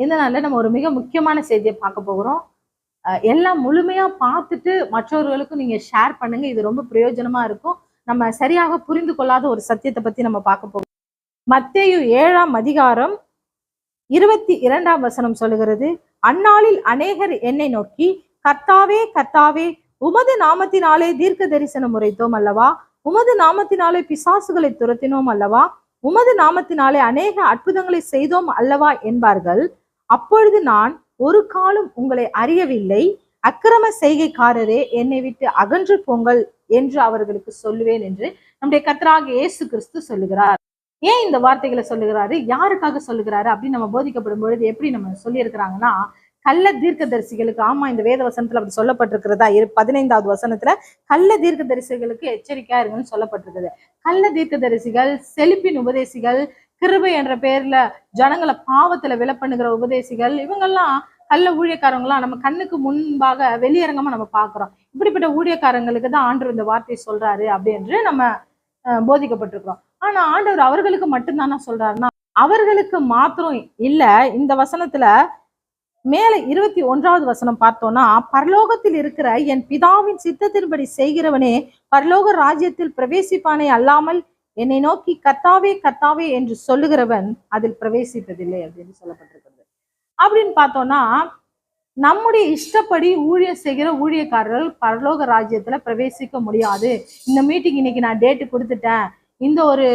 இந்த நாள்ல நம்ம ஒரு மிக முக்கியமான செய்தியை பார்க்க போகிறோம். அஹ் எல்லாம் முழுமையா பார்த்துட்டு மற்றவர்களுக்கும் நீங்க ஷேர் பண்ணுங்க. இது ரொம்ப பிரயோஜனமா இருக்கும். நம்ம சரியாக புரிந்து கொள்ளாத ஒரு சத்தியத்தை பத்தி நம்ம பார்க்க போகிறோம். மத்தேயு ஏழாம் அதிகாரம் இருபத்தி இரண்டாம் வசனம் சொல்லுகிறது அந்நாளில் அநேகர் என்னை நோக்கி கர்த்தாவே கர்த்தாவே உமது நாமத்தினாலே தீர்க்க தரிசனம் உரைத்தோம் அல்லவா? உமது நாமத்தினாலே பிசாசுகளை துரத்தினோம் அல்லவா? உமது நாமத்தினாலே அநேக அற்புதங்களை செய்தோம் அல்லவா? என்பார்கள். அப்பொழுது நான் ஒரு காலம் உங்களை அறியவில்லை. அக்கிரம செய்கைக்காரரே என்னை விட்டு அகன்று போங்கள் என்று அவர்களுக்கு சொல்லுவேன் என்று நம்முடைய கத்தராக இயேசு கிறிஸ்து சொல்லுகிறார். ஏன் இந்த வார்த்தைகளை சொல்லுகிறாரு? யாருக்காக சொல்லுகிறாரு? அப்படின்னு நம்ம போதிக்கப்படும் பொழுது எப்படி நம்ம சொல்லியிருக்கிறாங்கன்னா கள்ள தீர்க்கதரிசிகளுக்கு ஆமா இந்த வேத வசனத்துல அப்படி சொல்லப்பட்டிருக்கிறதா? இரு பதினைந்தாவது வசனத்துல கள்ள தீர்க்கதரிசிகளுக்கு எச்சரிக்கையா இருங்கன்னு சொல்லப்பட்டிருக்குது. கள்ள தீர்க்கதரிசிகள் செழிப்பின் உபதேசிகள் கிருபை என்ற பேர்ல ஜனங்களை பாவத்துல விலப்பண்ணுகிற உபதேசிகள் இவங்கெல்லாம் நல்ல ஊழியக்காரங்களாம் நம்ம கண்ணுக்கு முன்பாக வெளியரங்கமா நம்ம பாக்குறோம் இப்படிப்பட்ட ஊழியக்காரங்களுக்கு தான் ஆண்டவர் இந்த வார்த்தையை சொல்றாரு அப்படின்னு நம்ம அஹ், போதிக்கப்பட்டிருக்கிறோம். ஆனா ஆண்டவர் அவர்களுக்கு மட்டும்தானா சொல்றாருன்னா அவர்களுக்கு மாத்திரம் இல்ல. இந்த வசனத்துல மேல இருபத்தி ஒன்றாவது வசனம் பார்த்தோம்னா பரலோகத்தில் இருக்கிற என் பிதாவின் சித்தத்தின்படி செய்கிறவனே பரலோக ராஜ்யத்தில் பிரவேசிப்பானே அல்லாமல் என்னை நோக்கி கத்தாவே கத்தாவே என்று சொல்லுகிறவன் அதில் பிரவேசிப்பதில்லை அப்படின்னு சொல்லப்பட்டிருக்கிறது. அப்படின்னு பார்த்தோம்னா நம்முடைய இஷ்டப்படி ஊழியர் செய்கிற ஊழியக்காரர்கள் பரலோக ராஜ்யத்துல பிரவேசிக்க முடியாது. இந்த மீட்டிங் இன்னைக்கு நான் டேட்டு கொடுத்துட்டேன். இந்த ஒரு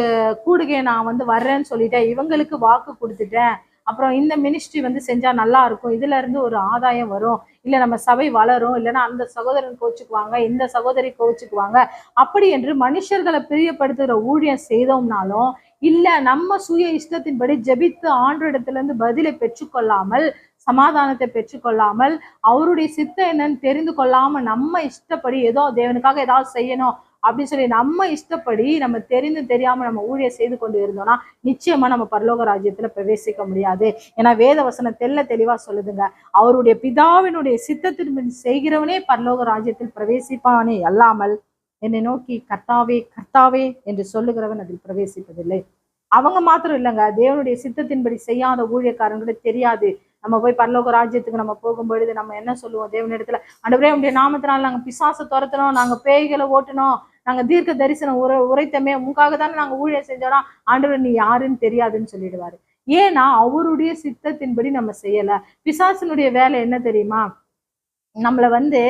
கூடுகையை நான் வந்து வர்றேன்னு சொல்லிட்டேன். இவங்களுக்கு வாக்கு கொடுத்துட்டேன். அப்புறம் இந்த மினிஸ்ட்ரி வந்து செஞ்சா நல்லா இருக்கும். இதுல இருந்து ஒரு ஆதாயம் வரும். இல்ல நம்ம சபை வளரும். இல்லைன்னா அந்த சகோதரன் கோச்சுக்குவாங்க இந்த சகோதரி கோச்சுக்குவாங்க. அப்படி என்று மனுஷர்களை பிரியப்படுத்துகிற ஊழியம் செய்தோம்னாலும் இல்ல நம்ம சுய இஷ்டத்தின்படி ஜெபித்து ஆண்டோரிடத்துல இருந்து பதிலை பெற்றுக்கொள்ளாமல் சமாதானத்தை பெற்றுக்கொள்ளாமல் அவருடைய சித்தம் என்னன்னு தெரிந்து கொள்ளாம நம்ம இஷ்டப்படி ஏதோ தேவனுக்காக ஏதாவது செய்யணும் அப்படின்னு சொல்லி நம்ம இஷ்டப்படி நம்ம தெரிந்து தெரியாம நம்ம ஊழிய செய்து கொண்டு இருந்தோம்னா நிச்சயமா நம்ம பரலோக ராஜ்யத்துல பிரவேசிக்க முடியாது. ஏன்னா வேத வசனம் தெல்ல தெளிவா சொல்லுதுங்க. அவருடைய பிதாவினுடைய சித்தத்தின் செய்கிறவனே பரலோக ராஜ்யத்தில் பிரவேசிப்பானே அல்லாமல் என்னை நோக்கி கர்த்தாவே கர்த்தாவே என்று சொல்லுகிறவன் அதில் பிரவேசிப்பதில்லை. அவங்க மாத்திரம் இல்லைங்க. தேவனுடைய சித்தத்தின்படி செய்யாத ஊழியக்காரங்களுக்கு தெரியாது. நம்ம போய் பரலோக ராஜ்யத்துக்கு நம்ம போகும் பொழுது நம்ம என்ன சொல்லுவோம்? தேவனிடத்துல ஆண்டவரே உடைய நாமத்தினால் நாங்க பிசாசை துரத்தினோம் நாங்க பேய்களை ஓட்டணும் நாங்க தீர்க்க தரிசனம் உரை உரைத்தமே உங்களுக்காக தானே நாங்க ஊழியர் செஞ்சோம்னா ஆண்டவர் நீ யாருன்னு தெரியாதுன்னு சொல்லிடுவாரு. ஏன்னா அவருடைய சித்தத்தின்படி நம்ம செய்யல. பிசாசனுடைய வேலை என்ன தெரியுமா? நம்மளை வந்து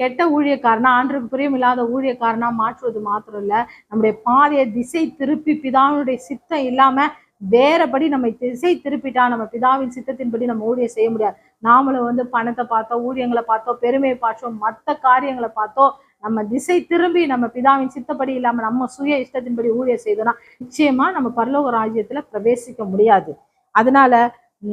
கெட்ட ஊழியக்காரனா ஆண்டுக்கு புரியும் இல்லாத ஊழியக்காரனா மாற்றுவது மாத்திரம் இல்ல. நம்முடைய பாதையை திசை திருப்பி பிதாவினுடைய சித்தம் இல்லாம வேறபடி நம்ம திசை திருப்பிட்டா நம்ம பிதாவின் சித்தத்தின்படி நம்ம ஊழியம் செய்ய முடியாது. நாமளும் வந்து பணத்தை பார்த்தோம் ஊழியங்களை பார்த்தோம் பெருமையை பார்த்தோம் மற்ற காரியங்களை பார்த்தோம் நம்ம திசை திரும்பி நம்ம பிதாவின் சித்தப்படி இல்லாம நம்ம சுய இஷ்டத்தின்படி ஊழியம் செய்தோம்னா நிச்சயமா நம்ம பரலோக ராஜ்யத்துல பிரவேசிக்க முடியாது. அதனால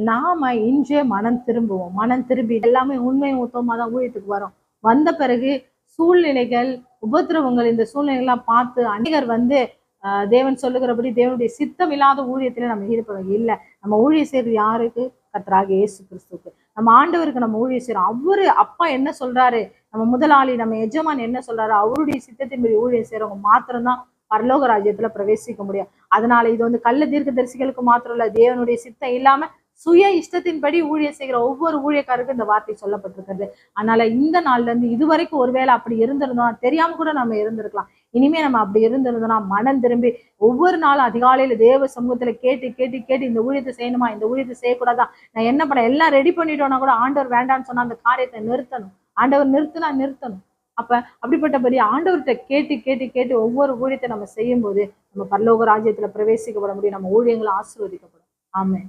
நாம இன்றே மனம் திரும்புவோம். மனம் திரும்பி எல்லாமே உண்மை ஊத்தமா தான் ஊழியத்துக்கு வரும். வந்த பிறகு சூழ்நிலைகள் உபத்திரவங்கள் இந்த சூழ்நிலைகள்லாம் பார்த்து அநேகர் வந்து ஆஹ் தேவன் சொல்லுகிறபடி தேவனுடைய சித்தம் இல்லாத ஊழியத்துல நம்ம ஈடுபடுவோம். இல்லை நம்ம ஊழிய செய்யறது யாருக்கு? கத்தராக இயேசு கிறிஸ்துவுக்கு. நம்ம ஆண்டவருக்கு நம்ம ஊழிய செய்யறோம் அவரு அப்பா என்ன சொல்றாரு? நம்ம முதலாளி நம்ம எஜமான் என்ன சொல்றாரு அவருடைய சித்தத்தின்படி ஊழியம் செய்யறவங்க மாத்திரம்தான் பரலோக ராஜ்யத்துல பிரவேசிக்க முடியும். அதனால இது வந்து கள்ள தீர்க்க தரிசிகளுக்கு மாத்திரம் இல்ல தேவனுடைய சித்தம் இல்லாம சுய இஷ்டத்தின்படி ஊழியம் செய்கிற ஒவ்வொரு ஊழியக்காருக்கும் இந்த வார்த்தை சொல்லப்பட்டிருக்கிறது. அதனால இந்த நாள்ல இருந்து இதுவரைக்கும் ஒருவேளை அப்படி இருந்திருந்தோம் தெரியாம கூட நம்ம இருந்திருக்கலாம். இனிமே நம்ம அப்படி இருந்திருந்தோம்னா மனம் திரும்பி ஒவ்வொரு நாளும் அதிகாலையில தேவ சமூகத்துல கேட்டு கேட்டு கேட்டு இந்த ஊழியத்தை செய்யணுமா இந்த ஊழியத்தை செய்யக்கூடாதா? நான் என்ன பண்ண எல்லாம் ரெடி பண்ணிட்டோம்னா கூட ஆண்டவர் வேண்டாம்னு சொன்னா அந்த காரியத்தை நிறுத்தணும். ஆண்டவர் நிறுத்தினா நிறுத்தணும். அப்ப அப்படிப்பட்டபடி ஆண்டவர்கிட்ட கேட்டு கேட்டு கேட்டு ஒவ்வொரு ஊழியத்தை நம்ம செய்யும் போது நம்ம பரலோக ராஜ்யத்துல பிரவேசிக்கப்பட முடியும். நம்ம ஊழியங்களை ஆசீர்வதிக்கப்படும். ஆமே